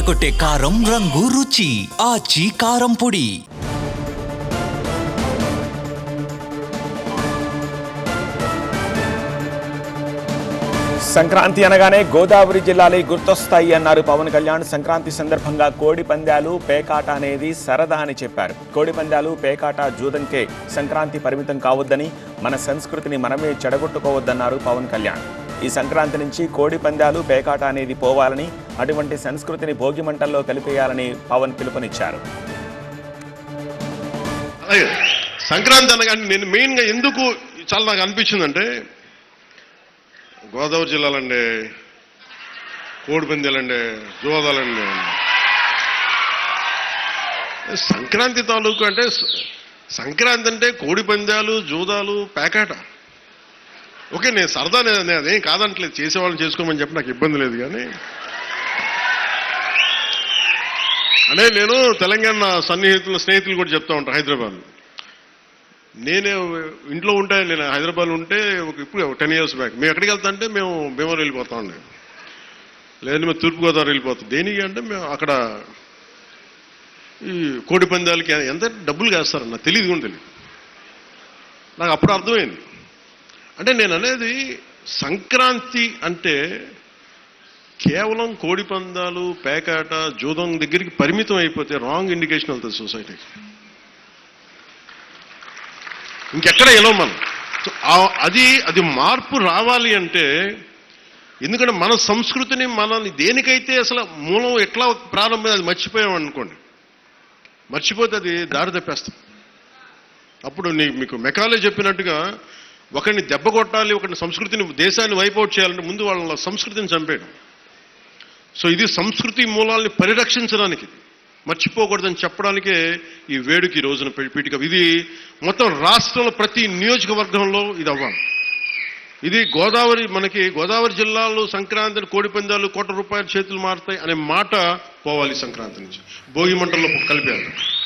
అదరగొట్టే కారం రంగు రుచి. ఆచి కారం పొడి. సంక్రాంతి అనగానే గోదావరి జిల్లాలే గుర్తొస్తాయి అన్నారు పవన్ కళ్యాణ్. సంక్రాంతి సందర్భంగా కోడి పందాలు పేకాట అనేది సరదా అని చెప్పారు. కోడి పందాలు పేకాట జూదంకే సంక్రాంతి పరిమితం కావద్దని మన సంస్కృతిని మనమే చెడగొట్టుకోవద్దన్నారు పవన్ కళ్యాణ్. ఈ సంక్రాంతి నుంచి కోడి పందాలు పేకాట అనేది పోవాలని అటువంటి సంస్కృతిని భోగి మంటల్లో కలిపేయాలని పవన్ పిలుపునిచ్చారు. అలాగే సంక్రాంతి అనగానే నేను మెయిన్గా ఎందుకు చాలా నాకు అనిపించిందంటే గోదావరి జిల్లాలండి కోడిపందాలండి జోదాలండి సంక్రాంతి తాలూకు అంటే సంక్రాంతి అంటే కోడి పందాలు జూదాలు పేకాట. ఓకే నేను సరదా నేను అదేం కాదంటలేదు. చేసేవాళ్ళని చేసుకోమని చెప్పి నాకు ఇబ్బంది లేదు కానీ. అనే నేను తెలంగాణ సన్నిహితుల స్నేహితులు కూడా చెప్తా ఉంటాను హైదరాబాద్ నేనే ఇంట్లో ఉంటే నేను హైదరాబాద్ ఉంటే ఒక ఇప్పుడు టెన్ ఇయర్స్ బ్యాక్. మేము ఎక్కడికి వెళ్తా అంటే మేము భీమవరం వెళ్ళిపోతా ఉండే. లేదంటే మేము తూర్పుగోదావరి వెళ్ళిపోతాం. దేనికి అంటే మేము అక్కడ ఈ కోడి పందాలకి ఎంత డబ్బులు కాస్తారన్న తెలియదు కూడా తెలియదు. నాకు అప్పుడు అర్థమైంది. అంటే నేను అనేది సంక్రాంతి అంటే కేవలం కోడి పందాలు పేకాట జూదం దగ్గరికి పరిమితం అయిపోతే రాంగ్ ఇండికేషన్ వెళ్తుంది సొసైటీకి ఇంకెక్కడ వెళ్ళం మనం? అది అది మార్పు రావాలి అంటే ఎందుకంటే మన సంస్కృతిని మనల్ని దేనికైతే అసలు మూలం ఎట్లా ప్రారంభం అది మర్చిపోయాం అనుకోండి. మర్చిపోతే అది దారి తప్పేస్తాం అప్పుడు నీ మీకు మెకాలే చెప్పినట్టుగా ఒకరిని దెబ్బ కొట్టాలి ఒకరిని సంస్కృతిని దేశాన్ని వైపౌట్ చేయాలంటే ముందు వాళ్ళ సంస్కృతిని చంపేయడం. సో ఇది సంస్కృతి మూలాల్ని పరిరక్షించడానికి మర్చిపోకూడదని చెప్పడానికే ఈ వేడుక ఈ రోజున పీ- పీఠిక. ఇది మొత్తం రాష్ట్రంలో ప్రతి నియోజకవర్గంలో ఇది అవ్వాలి. ఇది గోదావరి మనకి గోదావరి జిల్లాలో సంక్రాంతిని కోడిపందాలు కోట్ల రూపాయల చేతులు మారుతాయి అనే మాట పోవాలి సంక్రాంతి నుంచి. భోగి మంటల్లో కలిపారు